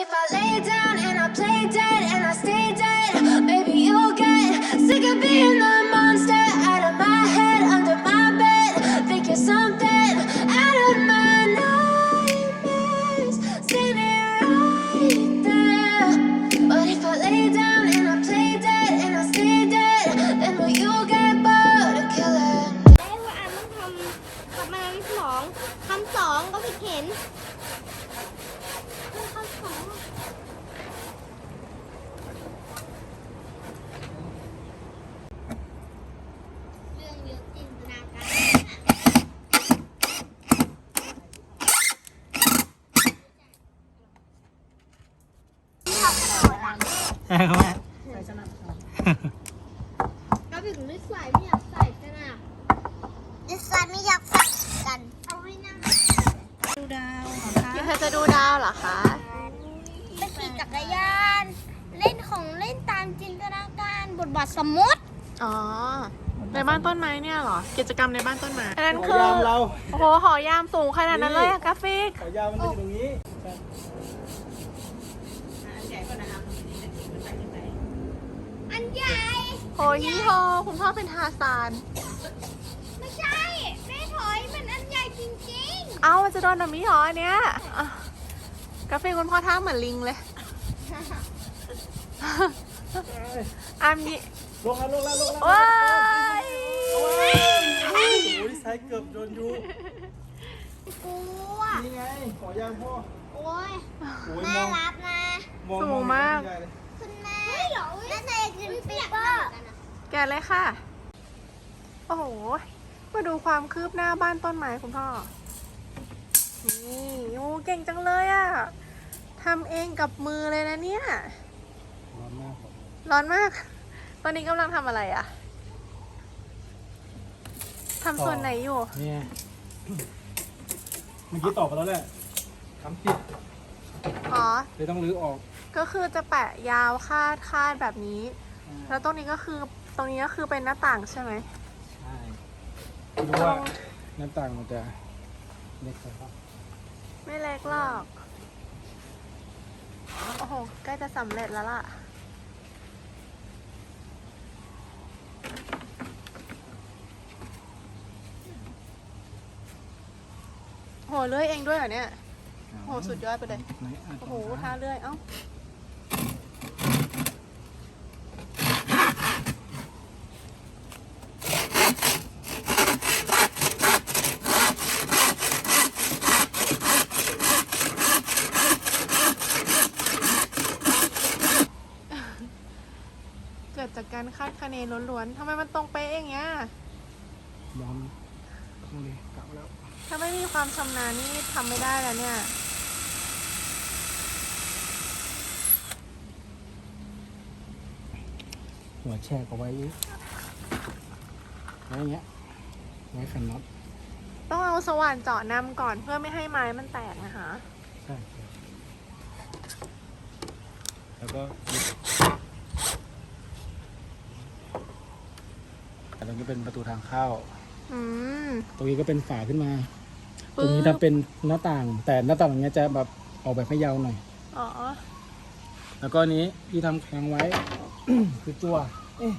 if I lay down and I play dead ก็ถึงไม่ใส่ไม่อยากใส่กันอะไม่ใส่ไม่อยากใส่กัน เอาไว้นั่งดูดาวเหรอคะพี่เธอจะดูดาวเหรอคะไปขี่จักรยาน เล่นของเล่นตามจินตนาการบทบาทสมมุติ อ๋อ ในบ้านต้นไม้เนี่ยเหรอ กิจกรรมในบ้านต้นไม้อันนั้นขคืออยามเรา โอ้โหหอยามสูงขนาดนั้นเลยอะกราฟิก ขอยามมันจะอยู่ตรงนี้อันใหญ่กว่านะครับนี่จะกินมันใส่ยังไง อันใหญ่ โหยี่โฮคุณพ่อเป็นทาซาน ไม่ใช่แม่ถอยมันอันใหญ่จริงเอ้ามันจะโดนแบบนี้เหรออันเนี้ยอะกราฟิกคุณพ่อท่าเหมือนลิงเลยอันนี้ ลงแล้วลงแล้วลงแล้วว้ายโอ้ยใส่เกือบโดนยูๆกลัวนี่ไงขอยามพ่อโอ้ยโอ้ยแม่มองรับนะ มองสูงมาก ใหญ่เลยคุณแม่แม่ใส่กินปีเปอร์ แกะเลยค่ะ โอ้โห มาดูความคืบหน้าบ้านต้นไม้คุณพ่อ นี่โอ้เก่งจังเลยอะทำเองกับมือเลยนะเนี่ย ร้อนมากครับร้อนมาก ตอนนี้กำลังทำอะไรอะทำส่วนไหนอยู่ เนี่ย เมื่อกี้ตอบไปแล้วแหละทำผิดอ๋อ เลยต้องรื้อออก ก็คือจะแปะยาวคาดคาดแบบนี้ แล้วตรงนี้ก็คือ ตรงนี้ก็คือเป็นหน้าต่างใช่ไหมใช่ดูว่าหน้าต่างมันจะเล็กไปปะไม่เล็กหรอก โอ้โห ใกล้จะสำเร็จแล้วล่ะ โหเลื่อยเองด้วยเหรอเนี่ย โหสุดยอดไปเลย ไหนอะโอ้โหท่าเลื่อย เอ้า เกิดจาก การคาดคะเนล้วนๆทำไมมันตรงเป๊ะอย่างเงี้ยบอมดูดิกลับแล้ว ถ้าไม่มีความชำนาญนี่ทำไม่ได้แล้วเนี่ย หัวแชกเอาไว้ไว้อย่างเงี้ย ไว้ขันน็อตต้องเอาสว่านเจาะนำก่อนเพื่อไม่ให้ไม้มันแตกนะคะ ใช่ครับแล้วก็ยึดแต่ตรงนี้เป็นประตูทางเข้า อืม ตรงนี้ก็เป็นฝาขึ้นมา ตปึ๊รงนี้บทำเป็นหน้าต่าง แต่หน้าต่างอย่างเงี้ยจะแบบออกแบบไม่ยาวหน่อย อ๋อ แล้วก็อันนี้ที่ทำแข็งไว้ คือจั่วเอ๊ะ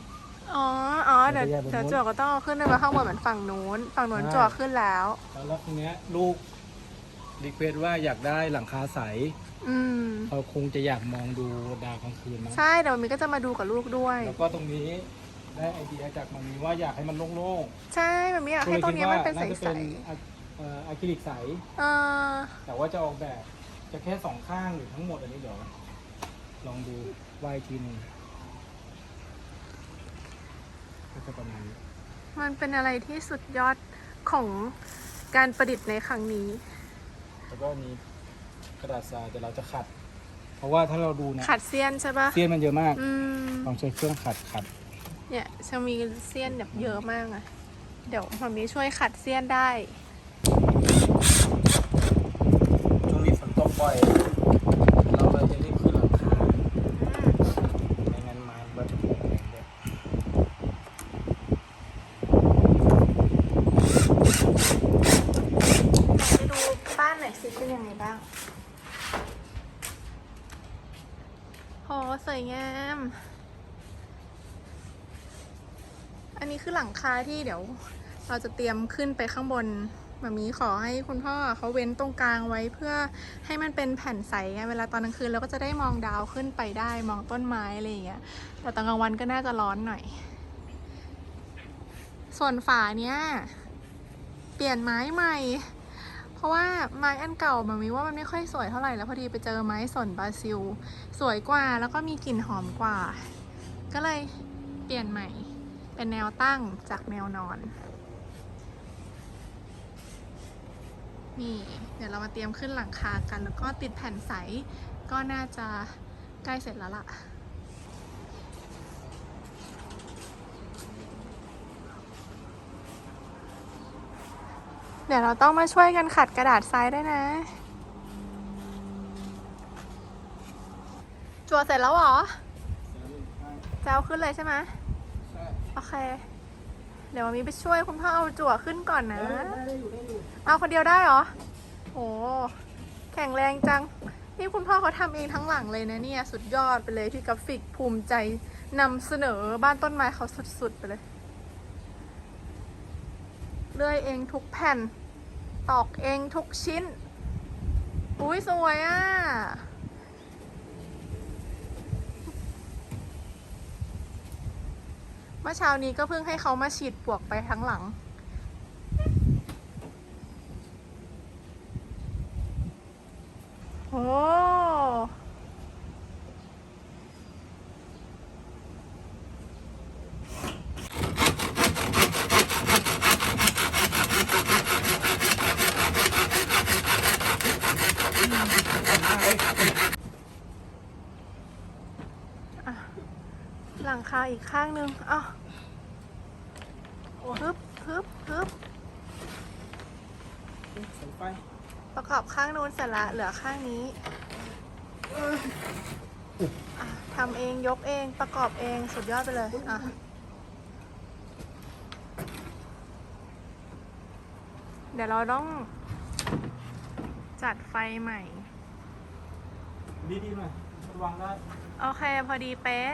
อ๋อ อ๋อ เดี๋ยวเดี๋ยวจะแยกเป็นเดี๋ยวม้วนจั่วก็ต้องเอาขึ้นไปไว้ข้างบนเหมือนฝั่งนู้น ฝั่งนู้นใช่ จั่วขึ้นแล้ว แล้วทีเนี้ยลูกรีเควสว่าอยากได้หลังคาใสอืม เขาคงจะอยากมองดูดาวกลางคืนนะใช่เดี๋ยวมันมีก็จะมาดูกับลูกด้วย แล้วก็ตรงนี้ ได้ไอเดียจากมันมีว่าอยากให้มันโล่งใช่แบบนี้อยากๆก็ให้เลยตรคิงดนี้ว่ามันเป็นใน่าจะสเป็นอะเอ่ออะคริลิกใส ๆเออแต่ว่าจะออกแบบจะแค่สองข้างหรือทั้งหมดอันนี้เดี๋ยวลองดูวายทีหนึงก็จะประมาณนี้มันเป็นอะไรที่สุดยอดของการประดิษฐ์ในครั้งนี้ แล้วก็มีกระดาษทรายแต่เราจะขัด เพราะว่าถ้าเราดูเนี่ยขัดเสี้ยนใช่ปะเสี้ยนมันเยอะมากอืมต้องใช้เครื่องขัดขัด เนี่ยจะมีเสี้ยนแบบเยอะมากอะเดี๋ยวมามีช่วยขัดเสี้ยนได้ ช่วงนี้ฝนตกบ่อย เราเลยจะรีบขึ้นหลังคาไม่งั้นไม้มันก็จะพุ่งแรงด้วยไปดูบ้านหน่อยสิเป็นยังไงบ้างสวยงาม อันนี้คือหลังคาที่เดี๋ยว เราจะเตรียมขึ้นไปข้างบนมามีขอให้คุณพ่อเขาเว้นตรงกลางไว้เพื่อให้มันเป็นแผ่นใสไงเวลาตอนกลางคืนเราก็จะได้มองดาวขึ้นไปได้มองต้นไม้อะไรอย่างเงี้ยแต่ตอนกลางวันก็น่าจะร้อนหน่อย ส่วนฝาเนี้ยเปลี่ยนไม้ใหม่ เพราะว่าไม้อันเก่ามันมีว่ามันไม่ค่อยสวยเท่าไหร่แล้วพอดีไปเจอไม้สนบราซิล สวยกว่าแล้วก็มีกลิ่นหอมกว่า ก็เลยเปลี่ยนใหม่ เป็นแนวตั้งจากแนวนอน นี่ เดี๋ยวเรามาเตรียมขึ้นหลังคากัน แล้วก็ติดแผ่นใส ก็น่าจะใกล้เสร็จแล้วล่ะเดี๋ยวเราต้องมาช่วยกันขัดกระดาษทรายด้วยนะ จัวเสร็จแล้วหรอจะเอาขึ้นเลยใช่ไหม โอเค เดี๋ยวมามีไปช่วยคุณพ่อเอาจั่วขึ้นก่อนนะได้ได้อยู่ได้อยู่เอาคนเดียวได้เหรอโอ้แข็งแรงจัง นี่คุณพ่อเขาทำเองทั้งหลังเลยนะเนี่ย สุดยอดไปเลยพี่กราฟิกภูมิใจนำเสนอบ้านต้นไม้เขาสุดๆไปเลย เลื่อยเองทุกแผ่น ตอกเองทุกชิ้น อุ้ยสวยอะ เมื่อเช้านี้ก็เพิ่งให้เขามาฉีดปวกไปทั้งหลัง โอ้ อะหลัง คาอีกข้างหนึ่งอะฮึบฮึบฮึบสายไฟประกอบข้างนู้นเสร็จละเหลือข้างนี้อะทำเองยกเองประกอบเองสุดยอดไปเลยอะเดี๋ยวเราต้อง จัดไฟใหม่ ดีดีๆหน่อยระวังได้ โอเค พอดีเป๊ะ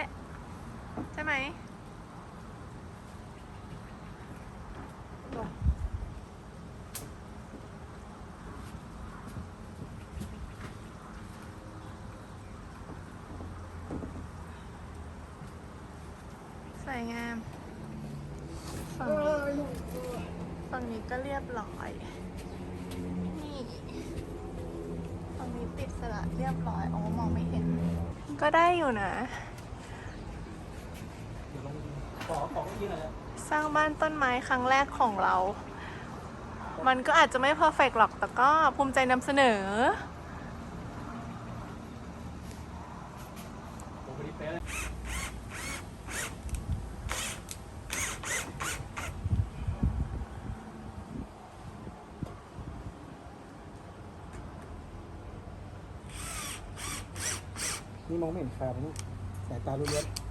ใช่ไหมสวยงามฝั่งนี้ฝั่งนี้ก็เรียบร้อย นี่ฝั่งนี้ติดสระเรียบร้อยอ๋อมองไม่เห็น ก็ได้อยู่นะ เดี๋ยวลงขอขอเมื่อกี้หน่อยนะ สร้างบ้านต้นไม้ครั้งแรกของเรา มันก็อาจจะไม่เพอร์เฟกหรอก แต่ก็ภูมิใจนำเสนอผมไม่ได้เป๊ะเลยนี่มองไม่เห็นแฟนนี่สายตาล้วนๆ